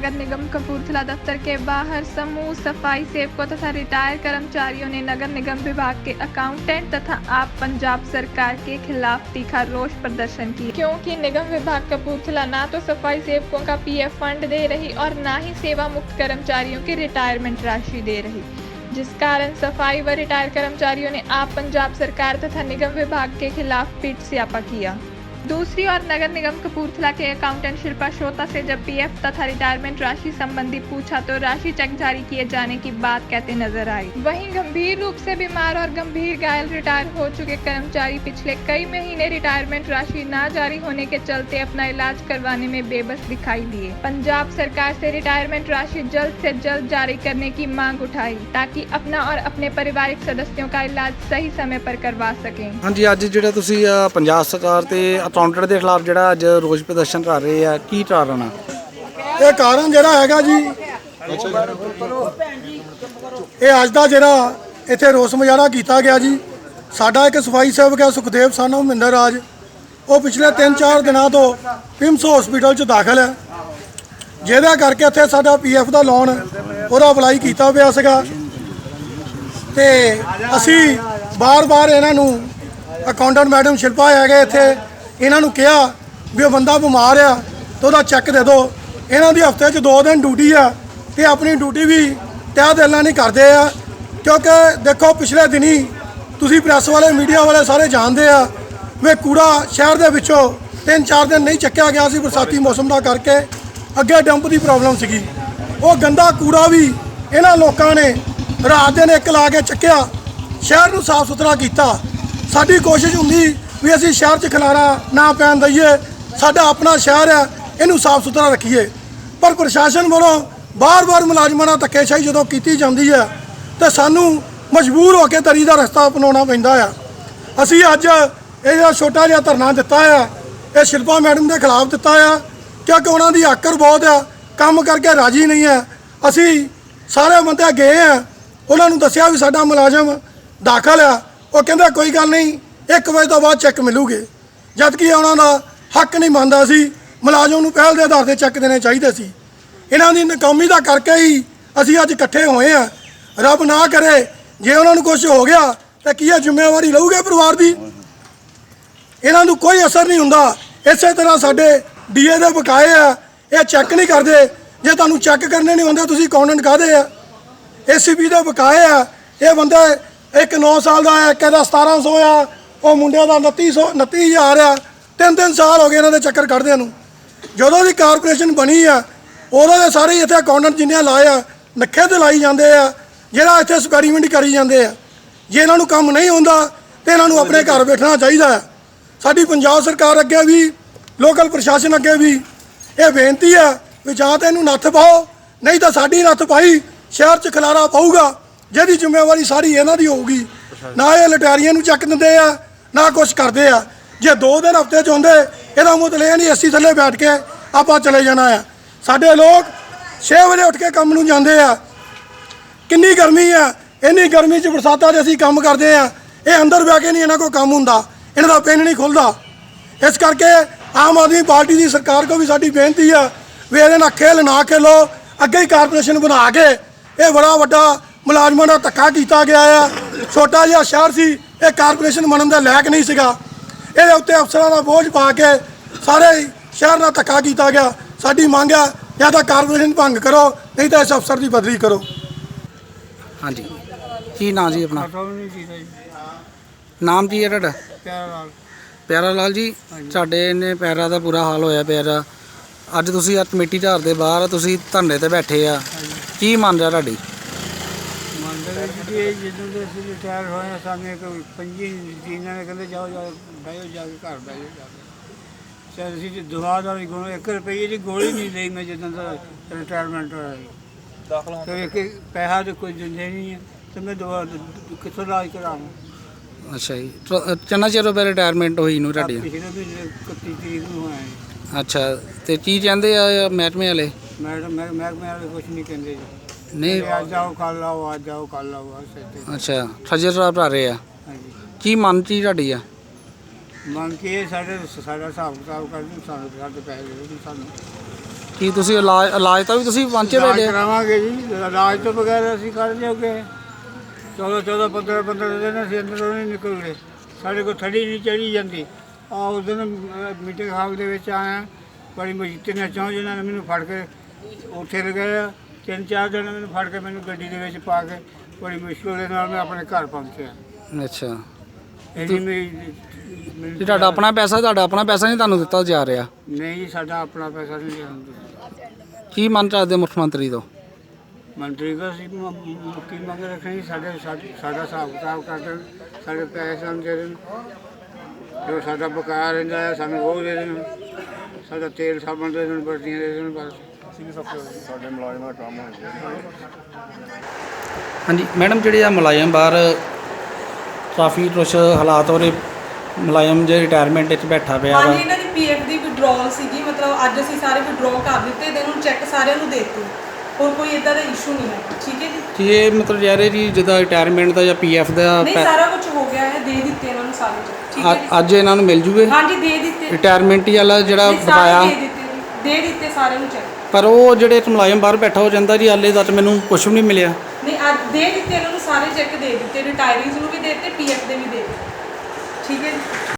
नगर निगम कपूरथला दफ्तर के बाहर समूह सफ़ाई सेवकों तथा रिटायर कर्मचारियों ने नगर निगम विभाग के अकाउंटेंट तथा आप पंजाब सरकार के खिलाफ तीखा रोष प्रदर्शन किया। क्योंकि निगम विभाग कपूरथला ना तो सफ़ाई सेवकों का पीएफ फंड दे रही और ना ही सेवा मुक्त कर्मचारियों की रिटायरमेंट राशि दे रही। जिस कारण सफ़ाई व रिटायर कर्मचारियों ने आप पंजाब सरकार तथा निगम विभाग के खिलाफ पीठ स्यापा किया। दूसरी ओर नगर निगम कपूरथला के अकाउंटेंट शिल्पा श्रोता से जब पीएफ तथा रिटायरमेंट राशि संबंधी पूछा तो राशि चेक जारी किए जाने की बात कहते नज़र आई। वहीं गंभीर रूप से बीमार और गंभीर घायल रिटायर हो चुके कर्मचारी पिछले कई महीने रिटायरमेंट राशि न जारी होने के चलते अपना इलाज करवाने में बेबस दिखाई दिए। पंजाब सरकार ऐसी रिटायरमेंट राशि जल्द से जल्द जारी करने की मांग उठाई ताकि अपना और अपने पारिवारिक सदस्यों का इलाज सही समय पर करवा सके। हाँ जी अज जो पंजाब सरकार ਅਕਾਊਂਟੈਂਟ ਦੇ ਖਿਲਾਫ ਜਿਹੜਾ ਅੱਜ ਰੋਸ ਪ੍ਰਦਰਸ਼ਨ ਕਰ ਰਹੇ ਆ, ਕੀ ਕਾਰਨ ਆ? ਇਹ ਕਾਰਨ ਜਿਹੜਾ ਹੈਗਾ ਜੀ, ਇਹ ਅੱਜ ਦਾ ਜਿਹੜਾ ਇੱਥੇ ਰੋਸ ਮੁਜ਼ਾਹਰਾ ਕੀਤਾ ਗਿਆ ਜੀ, ਸਾਡਾ ਇੱਕ ਸਫ਼ਾਈ ਸੇਵਕ ਹੈ ਸੁਖਦੇਵ ਸਾਨੋ ਮਹਿੰਦਰ ਰਾਜ, ਉਹ ਪਿਛਲੇ 3-4 ਦਿਨਾਂ ਤੋਂ ਪਿੰਸ ਹਸਪੀਟਲ 'ਚ ਦਾਖਲ ਹੈ। ਜਿਹਦਾ ਕਰਕੇ ਇੱਥੇ ਸਾਡਾ ਪੀਐਫ ਦਾ ਲੋਨ ਉਹਦਾ ਅਪਲਾਈ ਕੀਤਾ ਪਿਆ ਸੀਗਾ। ਤੇ ਅਸੀਂ ਬਾਰ-ਬਾਰ ਇਹਨਾਂ ਨੂੰ ਅਕਾਊਂਟੈਂਟ ਮੈਡਮ ਸ਼ਿਲਪਾ ਹੈਗੇ ਇੱਥੇ ਇਹਨਾਂ ਨੂੰ ਕਿਹਾ ਵੀ ਉਹ ਬੰਦਾ ਬਿਮਾਰ ਆ ਤੇ ਉਹਦਾ ਚੈੱਕ ਦੇ ਦਿਓ। ਇਹਨਾਂ ਦੀ ਹਫ਼ਤੇ 'ਚ ਦੋ ਦਿਨ ਡਿਊਟੀ ਆ ਤੇ ਆਪਣੀ ਡਿਊਟੀ ਵੀ ਤਹਿ ਦਿਲ ਨਾਲ ਨਹੀਂ ਕਰਦੇ ਆ। ਕਿਉਂਕਿ ਦੇਖੋ, ਪਿਛਲੇ ਦਿਨੀ ਤੁਸੀਂ ਪ੍ਰੈਸ ਵਾਲੇ ਮੀਡੀਆ ਵਾਲੇ ਸਾਰੇ ਜਾਣਦੇ ਆ ਵੀ ਕੂੜਾ ਸ਼ਹਿਰ ਦੇ ਵਿੱਚੋਂ ਤਿੰਨ ਚਾਰ ਦਿਨ ਨਹੀਂ ਚੱਕਿਆ ਗਿਆ ਸੀ ਬਰਸਾਤੀ ਮੌਸਮ ਦਾ ਕਰਕੇ। ਅੱਗੇ ਡੰਪ ਦੀ ਪ੍ਰੋਬਲਮ ਸੀਗੀ। ਉਹ ਗੰਦਾ ਕੂੜਾ ਵੀ ਇਹਨਾਂ ਲੋਕਾਂ ਨੇ ਰਾਤ ਦਿਨ ਇੱਕ ਲਾ ਕੇ ਚੱਕਿਆ। ਸ਼ਹਿਰ ਨੂੰ ਸਾਫ਼ ਸੁਥਰਾ ਕੀਤਾ। ਸਾਡੀ ਕੋਸ਼ਿਸ਼ ਹੁੰਦੀ ਵੀ ਅਸੀਂ ਸ਼ਹਿਰ 'ਚ ਖਲਾਰਾ ਨਾ ਪੈਣ ਦਈਏ, ਸਾਡਾ ਆਪਣਾ ਸ਼ਹਿਰ ਹੈ, ਇਹਨੂੰ ਸਾਫ਼ ਸੁਥਰਾ ਰੱਖੀਏ। ਪਰ ਪ੍ਰਸ਼ਾਸਨ ਵੱਲੋਂ ਬਾਰ-ਬਾਰ ਮੁਲਾਜ਼ਮਾਂ ਨਾਲ ਧੱਕੇਸ਼ਾਹੀ ਜਦੋਂ ਕੀਤੀ ਜਾਂਦੀ ਹੈ, ਤੇ ਸਾਨੂੰ ਮਜਬੂਰ ਹੋ ਕੇ ਤਰੀ ਦਾ ਰਸਤਾ ਅਪਣਾਉਣਾ ਪੈਂਦਾ ਆ। ਅਸੀਂ ਅੱਜ ਇਹ ਜਿਹੜਾ ਛੋਟਾ ਜਿਹਾ ਧਰਨਾ ਦਿੱਤਾ ਆ, ਇਹ ਸ਼ਿਲਪਾ ਮੈਡਮ ਦੇ ਖਿਲਾਫ ਦਿੱਤਾ ਆ, ਕਿਉਂਕਿ ਉਹਨਾਂ ਦੀ ਆਕਰ ਬਹੁਤ ਆ, ਕੰਮ ਕਰਕੇ ਰਾਜੀ ਨਹੀਂ ਹੈ ਅਸੀਂ ਸਾਰੇ ਬੰਦੇ ਗਏ ਆ, ਉਹਨਾਂ ਨੂੰ ਦੱਸਿਆ ਵੀ ਸਾਡਾ ਮੁਲਾਜ਼ਮ ਦਾਖਲ ਆ, ਉਹ ਕਹਿੰਦਾ ਕੋਈ ਗੱਲ ਨਹੀਂ 1 ਵਜੇ ਤੋਂ ਬਾਅਦ ਚੈੱਕ ਮਿਲੂਗੇ। ਜਦ ਕਿ ਉਹਨਾਂ ਦਾ ਹੱਕ ਨਹੀਂ ਮੰਨਦਾ ਸੀ, ਮੁਲਾਜ਼ਮ ਨੂੰ ਪਹਿਲ ਦੇ ਆਧਾਰ ਤੇ ਚੈੱਕ ਦੇਣੇ ਚਾਹੀਦੇ ਸੀ। ਇਹਨਾਂ ਦੀ ਨਕਾਮੀ ਦਾ ਕਰਕੇ ਹੀ ਅਸੀਂ ਅੱਜ ਇਕੱਠੇ ਹੋਏ ਆ ਰੱਬ ਨਾ ਕਰੇ, ਜੇ ਉਹਨਾਂ ਨੂੰ ਕੁਝ ਹੋ ਗਿਆ, ਤਾਂ ਕੀ ਇਹ ਜ਼ਿੰਮੇਵਾਰੀ ਲਊਗੇ ਪਰਿਵਾਰ ਦੀ? ਇਹਨਾਂ ਨੂੰ ਕੋਈ ਅਸਰ ਨਹੀਂ ਹੁੰਦਾ। ਇਸੇ ਤਰ੍ਹਾਂ ਸਾਡੇ ਡੀਏ ਦੇ ਬਕਾਏ ਆ, ਇਹ ਚੈੱਕ ਨਹੀਂ ਕਰਦੇ। ਜੇ ਤੁਹਾਨੂੰ ਚੈੱਕ ਕਰਨੇ ਨਹੀਂ ਹੁੰਦੇ, ਤੁਸੀਂ ਅਕਾਊਂਟੈਂਟ ਕਾਹਦੇ ਆ? ਏਸੀਬੀ ਦੇ ਬਕਾਏ ਆ। ਇਹ ਬੰਦੇ ਇੱਕ 9 ਸਾਲ ਦਾ ਹੈ ਇੱਕ ਇਹਦਾ 1700 ਆ। ਉਹ ਮੁੰਡਿਆਂ ਦਾ 2900 29000 ਆ। ਤਿੰਨ ਤਿੰਨ ਸਾਲ ਹੋ ਗਏ ਇਹਨਾਂ ਦੇ ਚੱਕਰ ਕੱਢਦਿਆਂ ਨੂੰ। ਜਦੋਂ ਦੀ ਕਾਰਪੋਰੇਸ਼ਨ ਬਣੀ ਆ, ਉਦੋਂ ਦੇ ਸਾਰੇ ਇੱਥੇ ਅਕਾਊਂਟੈਂਟ ਜਿੰਨੇ ਲਾਏ ਆ, ਨੱਖੇ ਤੇ ਲਾਈ ਜਾਂਦੇ ਆ, ਜਿਹੜਾ ਇੱਥੇ ਐਕਸਪੈਰੀਮੈਂਟ ਕਰੀ ਜਾਂਦੇ ਆ। ਜੇ ਇਹਨਾਂ ਨੂੰ ਕੰਮ ਨਹੀਂ ਹੁੰਦਾ, ਤੇ ਇਹਨਾਂ ਨੂੰ ਆਪਣੇ ਘਰ ਬੈਠਣਾ ਚਾਹੀਦਾ ਹੈ ਸਾਡੀ ਪੰਜਾਬ ਸਰਕਾਰ ਅੱਗੇ ਵੀ ਲੋਕਲ ਪ੍ਰਸ਼ਾਸਨ ਅੱਗੇ ਵੀ ਇਹ ਬੇਨਤੀ ਹੈ ਵੀ ਜਾਂ ਤਾਂ ਇਹਨੂੰ ਨੱਥ ਪਾਓ, ਨਹੀਂ ਤਾਂ ਸਾਡੀ ਨੱਥ ਪਾਈ ਸ਼ਹਿਰ 'ਚ ਖਲਾਰਾ ਪਾਊਗਾ, ਜਿਹਦੀ ਜ਼ਿੰਮੇਵਾਰੀ ਸਾਰੀ ਇਹਨਾਂ ਦੀ ਹੋਊਗੀ। ਨਾ ਇਹ ਲਟਾਰੀਆਂ ਨੂੰ ਚੱਕ ਦਿੰਦੇ ਆ ਨਾ ਕੁਝ ਕਰਦੇ ਆ। ਜੇ ਦੋ ਦਿਨ ਹਫ਼ਤੇ 'ਚ ਹੁੰਦੇ, ਇਹਦਾ ਮਤਲਬ ਇਹ ਨਹੀਂ ਅਸੀਂ ਥੱਲੇ ਬੈਠ ਕੇ ਆਪਾਂ ਚਲੇ ਜਾਣਾ ਆ। ਸਾਡੇ ਲੋਕ 6 ਵਜੇ ਉੱਠ ਕੇ ਕੰਮ ਨੂੰ ਜਾਂਦੇ ਆ। ਕਿੰਨੀ ਗਰਮੀ ਆ, ਇੰਨੀ ਗਰਮੀ 'ਚ ਬਰਸਾਤਾਂ 'ਚ ਅਸੀਂ ਕੰਮ ਕਰਦੇ ਆ। ਇਹ ਅੰਦਰ ਬਹਿ ਕੇ ਨਹੀਂ ਇਹਨਾਂ ਕੋਲ ਕੰਮ ਹੁੰਦਾ, ਇਹਨਾਂ ਦਾ ਪਿੰਡ ਨਹੀਂ ਖੁੱਲਦਾ। ਇਸ ਕਰਕੇ ਆਮ ਆਦਮੀ ਪਾਰਟੀ ਦੀ ਸਰਕਾਰ ਕੋ ਵੀ ਸਾਡੀ ਬੇਨਤੀ ਆ, ਵੀ ਇਹਦੇ ਨਾਲ ਖੇਲ ਨਾ ਖੇਲੋ, ਅੱਗੇ ਹੀ ਕਾਰਪੋਰੇਸ਼ਨ ਬਣਾ ਕੇ ਇਹ ਬੜਾ ਵੱਡਾ ਮੁਲਾਜ਼ਮਾਂ ਦਾ ਧੱਕਾ ਕੀਤਾ ਗਿਆ ਆ। ਛੋਟਾ ਜਿਹਾ ਸ਼ਹਿਰ ਸੀ ਇਹ ਕਾਰਪੋਰੇਸ਼ਨ ਬਣਨ ਦੇ ਲਾਇਕ ਨਹੀਂ ਸੀਗਾ। ਇਹਦੇ ਉੱਤੇ ਅਫਸਰਾਂ ਦਾ ਬੋਝ ਪਾ ਕੇ ਸਾਰੇ ਹੀ ਸ਼ਹਿਰ ਨਾਲ ਧੱਕਾ ਕੀਤਾ ਗਿਆ। ਸਾਡੀ ਮੰਗ ਆ ਜਾਂ ਤਾਂ ਕਾਰਪੋਰੇਸ਼ਨ ਭੰਗ ਕਰੋ ਨਹੀਂ ਤਾਂ ਇਸ ਅਫਸਰ ਦੀ ਬਦਲੀ ਕਰੋ। ਹਾਂਜੀ। ਕੀ ਨਾਂ ਜੀ ਆਪਣਾ? ਨਾਮ ਕੀ ਹੈ ਤੁਹਾਡਾ? ਪਿਆਰਾ ਲਾਲ। ਜੀ ਸਾਡੇ ਨੇ ਪੈਰਾਂ ਦਾ ਬੁਰਾ ਹਾਲ ਹੋਇਆ ਪਿਆਰਾ ਅੱਜ ਤੁਸੀਂ ਆ ਕਮੇਟੀ ਘਰ ਦੇ ਬਾਹਰ ਤੁਸੀਂ ਧਰਨੇ ਤੇ ਬੈਠੇ ਆ। ਕੀ ਮੰਨ ਰਿਹਾ ਤੁਹਾਡੀ? ਮੰਦਰ ਵਿੱਚ ਵੀ ਇਹ ਜਦੋਂ ਦੇ ਅਸੀਂ ਰਿਟਾਇਰ ਹੋਏ ਹਾਂ, ਸਾਨੂੰ ਇੱਕ ਪੰਜੀ ਜੀਨਾਂ ਨੇ ਕਹਿੰਦੇ ਜਾਓ ਜਾਓ ਬਹਿਓ ਜਾ ਕੇ ਘਰ ਬਹਿਓ ਜਾ ਕੇ। ਤੇ ਅਸੀਂ ਜੀ ਦੁਆ ਦਾ ਵੀ ਗੁਣ 1 ਰੁਪਏ ਦੀ ਗੋਲੀ ਨਹੀਂ ਲਈ ਮੈਂ ਜਦੋਂ ਦਾ ਰਿਟਾਇਰਮੈਂਟ ਹੋਇਆ ਜੀ ਦਾਖਲਾ ਤੇ ਇੱਕ ਪੈਸਾ ਤੇ ਕੋਈ ਦਿੰਦੇ ਨਹੀਂ ਹੈ ਤੇ ਮੈਂ ਦੁਆ ਕਿੱਥੋਂ ਇਲਾਜ ਕਰਾਵਾਂ? ਅੱਛਾ ਜੀ। ਚਿਰ ਹੋ ਰਿਟਾਇਰਮੈਂਟ ਹੋਈ ਨੂੰ ਤੁਹਾਡੀ? ਪਿਛਲੇ ਮਹੀਨੇ 31 ਤਰੀਕ ਨੂੰ ਹੋਇਆ ਅੱਛਾ ਤੇ ਕੀ ਕਹਿੰਦੇ ਆ ਮਹਿਕਮੇ ਵਾਲੇ? ਮੈਡਮ ਮੈਂ ਮਹਿਕਮੇ ਵਾਲੇ ਕੁਝ ਨਹੀਂ ਕਹਿੰਦੇ ਜੀ। ਨਹੀਂ। ਅੱਜ ਆਓ ਕੱਲ ਆਓ ਅੱਜ ਆਓ ਕੱਲ ਆਓ ਬਸ ਇੱਥੇ ਅੱਛਾ ਰਹੇ ਆ। ਹਾਂਜੀ। ਕੀ ਮੰਨ ਤੁਹਾਡੀ ਆ? ਮੰਨ ਕੇ ਸਾਡੇ ਸਾਡਾ ਹਿਸਾਬ ਕਿਤਾਬ ਕਰ ਦਿਓ ਸਾਨੂੰ ਸਾਡੇ ਪੈਸੇ ਦੇ ਦਿਓ ਸਾਨੂੰ। ਕੀ ਤੁਸੀਂ ਇਲਾਜ ਇਲਾਜ ਤਾਂ ਵੀ ਤੁਸੀਂ ਪਹੁੰਚੇ ਇਲਾਜ ਬੈਠੇ ਕਰਾਵਾਂਗੇ ਜੀ ਇਲਾਜ ਤੋਂ ਬਗੈਰ ਅਸੀਂ ਕਰ ਲਿਓਗੇ 14 14 15 15 ਦਿਨ ਅਸੀਂ ਅੰਦਰੋਂ ਨਹੀਂ ਨਿਕਲਦੇ। ਸਾਡੇ ਕੋਲ ਥੜੀ ਨਹੀਂ ਚੜੀ ਜਾਂਦੀ। ਆ ਉਸ ਦਿਨ ਮੀਟਿੰਗ ਹਾਲ ਦੇ ਵਿੱਚ ਆਇਆ। ਬੜੀ ਮੁਸ਼ਕਿਲ ਨਾਲ ਚੌਂ ਜਿਹਨਾਂ ਨੇ ਮੈਨੂੰ ਫੜ ਕੇ ਉੱਥੇ ਲਗਾਇਆ। ਤਿੰਨ ਚਾਰ ਜਣੇ ਮੈਨੂੰ ਫੜ ਕੇ ਮੈਨੂੰ ਗੱਡੀ ਦੇ ਵਿੱਚ ਪਾ ਕੇ ਬੜੀ ਮੁਸ਼ਕਿਲ ਦੇ ਨਾਲ ਮੈਂ ਆਪਣੇ ਘਰ ਪਹੁੰਚਿਆ। ਅੱਛਾ। ਇੰਨੀ ਮੇਰੀ ਤੁਹਾਡਾ ਆਪਣਾ ਪੈਸਾ ਤੁਹਾਡਾ ਆਪਣਾ ਪੈਸਾ ਨਹੀਂ ਤੁਹਾਨੂੰ ਦਿੱਤਾ ਜਾ ਰਿਹਾ? ਨਹੀਂ ਜੀ ਸਾਡਾ ਆਪਣਾ ਪੈਸਾ ਨਹੀਂ ਜਾਂਦਾ ਕੀ ਮੰਨ ਚਾਹਦੇ ਮੁੱਖ ਮੰਤਰੀ ਤੋਂ? ਮੰਤਰੀ ਮ- ਮ- ਕੀ ਮੰਗ ਰੱਖਣੀ ਸਾਡੇ ਸਾਡ- ਸਾਡਾ ਹਿਸਾਬ ਕਿਤਾਬ ਕਰ ਦੇਣ ਸਾਡੇ ਪੈਸੇ ਸਾਨੂੰ ਦੇ ਦੇਣ। ਜੋ ਸਾਡਾ ਬਕਾਇਆ ਰਹਿੰਦਾ ਹੈ ਸਾਨੂੰ ਉਹ ਦੇ ਦੇਣ। ਸਾਡਾ ਤੇਲ ਸਾਬਣ ਦੇ ਦੇਣ ਵਰਦੀਆਂ ਦੇ ਦੇਣ ਬਸ। ਹਾਂਜੀ ਮੈਡਮ ਜਿਹੜੇ ਆ ਮੁਲਾਜ਼ਮ ਬਾਹਰ ਕਾਫੀ ਕੁਛ ਹਾਲਾਤ ਹੋ ਰਹੇ ਮੁਲਾਜ਼ਮ ਜੇ ਰਿਟਾਇਰਮੈਂਟ ਵਿੱਚ ਬੈਠਾ ਪਿਆ ਵਾ। ਹਾਂਜੀ ਇਹਨਾਂ ਦੀ ਪੀਐਫ ਦੀ ਵਿਡਰਾਲ ਸੀਗੀ ਮਤਲਬ ਅੱਜ ਅਸੀਂ ਸਾਰੇ ਵਿਡਰਾਲ ਕਰ ਦਿੱਤੇ ਤੇ ਇਹਨੂੰ ਚੈੱਕ ਸਾਰਿਆਂ ਨੂੰ ਦੇ ਦਿੱਤੇ। ਹੋਰ ਕੋਈ ਇਦਾਂ ਦਾ ਇਸ਼ੂ ਨਹੀਂ ਹੈ ਠੀਕ ਹੈ ਜੀ? ਕੀ ਇਹ ਮਤਲਬ ਯਾਰ ਇਹ ਜੀ ਜਿੱਦਾਂ ਰਿਟਾਇਰਮੈਂਟ ਦਾ ਜਾਂ ਪੀਐਫ ਦਾ ਨਹੀਂ ਪੈ- ਸਾਰਾ ਕੁਝ ਹੋ ਗਿਆ ਹੈ ਦੇ ਦਿੱਤੇ ਇਹਨਾਂ ਨੂੰ ਸਾਰੇ। ਠੀਕ ਹੈ ਅ- ਅੱਜ ਇਹਨਾਂ ਨੂੰ ਮਿਲ ਜੂਗੇ ਜੀ ਹਾਂਜੀ ਦੇ ਦਿੱਤੇ। ਰਿਟਾਇਰਮੈਂਟ ਹੀ ਵਾਲਾ ਜਿਹੜਾ ਨਹੀਂ, ਸਾਰੇ ਬਕਾਇਆ ਦੇ ਦਿੱਤੇ। ਜੀ, ਦੇ ਦਿੱਤੇ ਸਾਰਿਆਂ ਨੂੰ ਚੈੱਕ ਪਰ ਉਹ ਜਿਹੜੇ ਇੱਕ ਮੁਲਾਜ਼ਮ ਬਾਹਰ ਬੈਠਾ ਹੋ ਜਾਂਦਾ ਜੀ ਹਾਲੇ ਤੱਕ ਮੈਨੂੰ ਕੁਝ ਵੀ ਨਹੀਂ ਮਿਲਿਆ। ਨਹੀਂ ਅੱਜ ਦੇ ਦਿੱਤੇ ਇਹਨਾਂ ਨੂੰ ਸਾਰੇ ਚੈੱਕ ਦੇ ਦਿੱਤੇ ਰਿਟਾਇਰੀਜ਼ ਨੂੰ ਵੀ ਦੇ ਦਿੱਤੇ ਪੀਐਫ ਦੇ ਵੀ ਦੇ ਦਿੱਤੇ। ਠੀਕ ਹੈ ਜੀ।